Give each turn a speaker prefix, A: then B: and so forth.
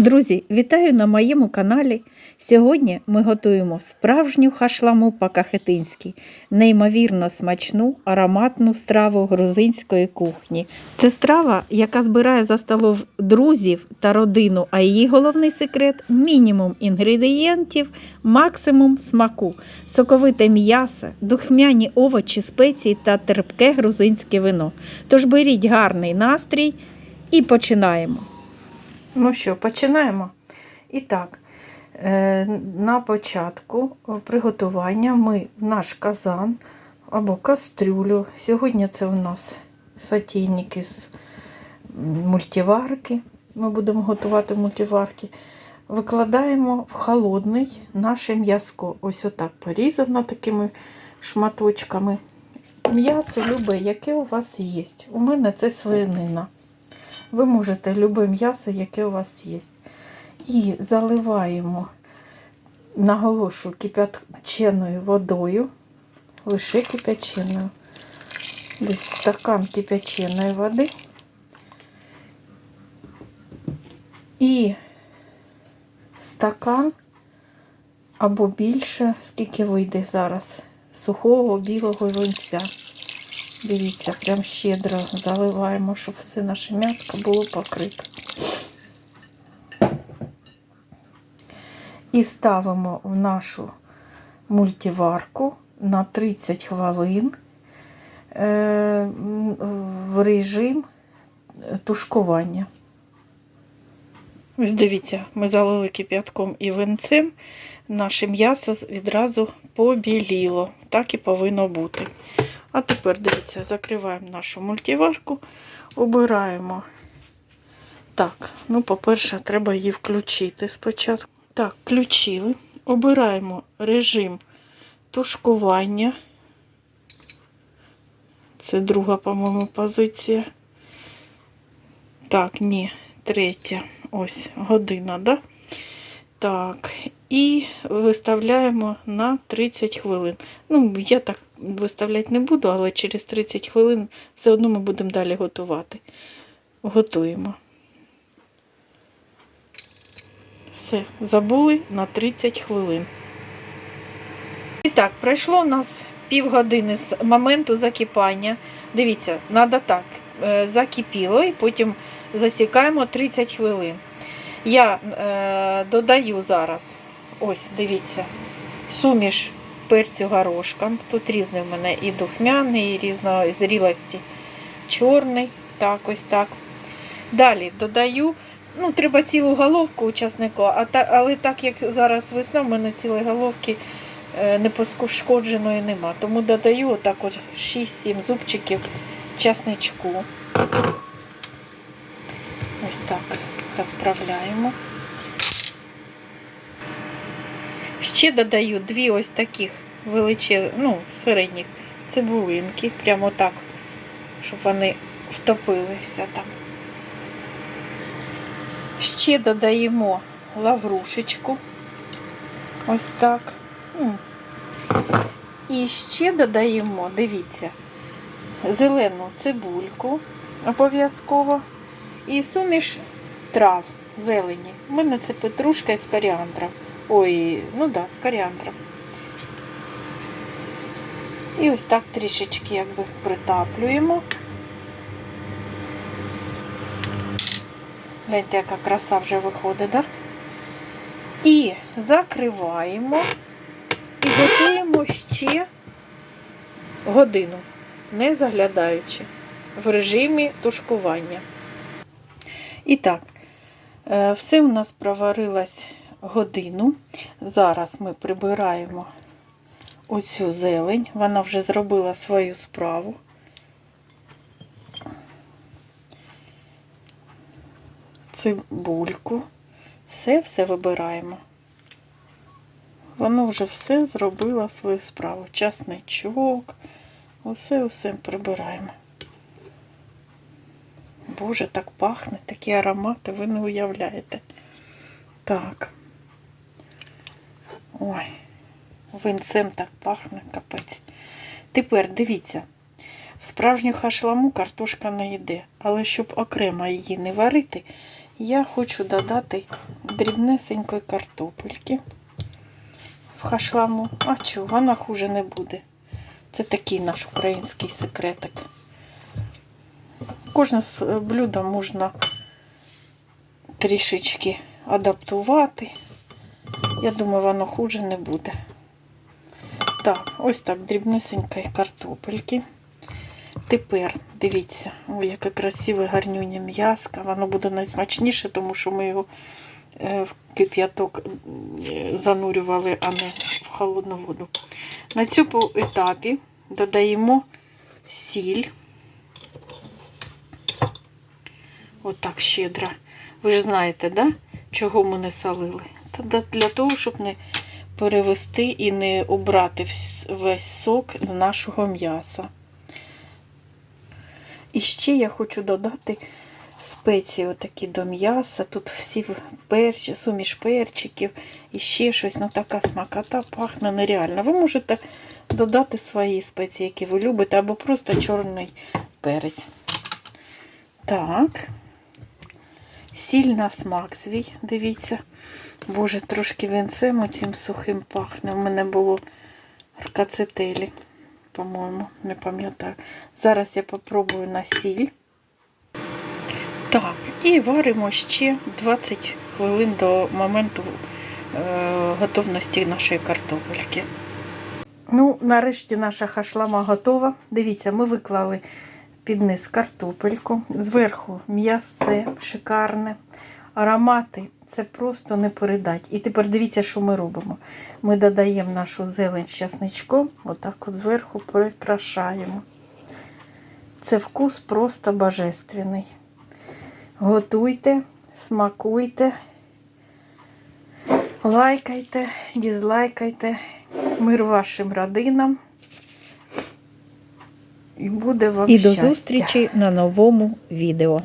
A: Друзі, вітаю на моєму каналі. Сьогодні ми готуємо справжню хашламу по-кахетинськи, неймовірно смачну ароматну страву грузинської кухні. Це страва, яка збирає за столом друзів та родину, а її головний секрет мінімум інгредієнтів, максимум смаку, соковите м'ясо, духмяні овочі, спеції та терпке грузинське вино. Тож беріть гарний настрій і починаємо. Ну що, починаємо. І так, е, на початку приготування ми в наш казан або кастрюлю. Сьогодні це у нас сотейники з мультиварки. Ми будемо готувати мультиварки. Викладаємо в холодний наше м'язко. Ось отак порізано такими шматочками. М'ясо любе, яке у вас є. У мене це свинина. Ви можете любе м'ясо, яке у вас є. І заливаємо, наголошую, кипяченою водою, лише кипяченою. Десь стакан кипяченої води. І стакан або більше, скільки вийде зараз, сухого білого винця. Дивіться, прям щедро заливаємо, щоб все наше м'ясо було покрите. І ставимо в нашу мультиварку на 30 хвилин е, в режим тушкування. Ось дивіться, ми залили кип'ятком і винцем. Наше м'ясо відразу побіліло. Так і повинно бути. А тепер, дивіться, закриваємо нашу мультиварку, обираємо. Так, ну, по-перше, треба її включити спочатку. Так, включили. Обираємо режим тушкування. Це друга, по-моєму, позиція. Так, ні, третя. Ось година, да? Так, і виставляємо на 30 хвилин. Ну, я так виставляти не буду, але через 30 хвилин все одно ми будемо далі готувати. Готуємо. Все, забули на 30 хвилин. І так, пройшло у нас півгодини з моменту закипання. Дивіться, треба так, е, закипіло і потім засікаємо 30 хвилин. Я е, додаю зараз, ось, дивіться, суміш перцю горошком. Тут різний в мене і духмяний, і різної зрілості. Чорний, так, ось так. Далі додаю, ну, треба цілу головку учаснику, а та, але так як зараз весна, в мене цілої головки е, не пошкодженої нема. Тому додаю отак от 6-7 зубчиків часничку. Ось так розправляємо. Ще додаю дві ось таких величезних, ну, середніх цибулинки, прямо так, щоб вони втопилися там. Ще додаємо лаврушечку. Ось так. І ще додаємо, дивіться, зелену цибульку обов'язково. І суміш трав зелені. У мене це петрушка з коріандром. Ой, ну да, з коріандром. І ось так трішечки якби притаплюємо. Гляньте, яка краса вже виходить, так? І закриваємо і готуємо ще годину, не заглядаючи, в режимі тушкування. І так, е, все у нас проварилось годину. Зараз ми прибираємо оцю зелень. Вона вже зробила свою справу. Цибульку. Все-все вибираємо. Воно вже все зробило свою справу. Часничок. Усе-усе прибираємо. Боже, так пахне, такі аромати, ви не уявляєте. Так. Ой, винцем так пахне, капець. Тепер дивіться, в справжню хашламу картошка не йде, але щоб окремо її не варити, я хочу додати дрібнесенької картопельки в хашламу. А чого, вона хуже не буде. Це такий наш український секретик. Кожне с- блюдо можна трішечки адаптувати. Я думаю, воно хуже не буде. Так, ось так, дрібнесенької картопельки. Тепер дивіться, ой, яке красиве гарнюнє м'яско. Воно буде найсмачніше, тому що ми його е, в кип'яток е, занурювали, а не в холодну воду. На цьому етапі додаємо сіль. Отак щедро. Ви ж знаєте, да? чого ми не солили? Для того, щоб не перевести і не обрати весь сок з нашого м'яса. І ще я хочу додати спеції отакі до м'яса. Тут всі перчі, суміш перчиків і ще щось. Ну така смакота пахне нереально. Ви можете додати свої спеції, які ви любите, або просто чорний перець. Так. Сіль на смак свій, дивіться. Боже, трошки вінцем оцім сухим пахне. У мене було ркацетелі, по-моєму, не пам'ятаю. Зараз я попробую на сіль. Так, і варимо ще 20 хвилин до моменту е, готовності нашої картопельки. Ну, нарешті наша хашлама готова. Дивіться, ми виклали під низ картопельку, зверху м'ясце шикарне, аромати це просто не передать. І тепер дивіться, що ми робимо. Ми додаємо нашу зелень з часничком, отак от зверху прикрашаємо. Це вкус просто божественний. Готуйте, смакуйте, лайкайте, дізлайкайте. Мир вашим родинам. І буде вам
B: І до зустрічі на новому відео.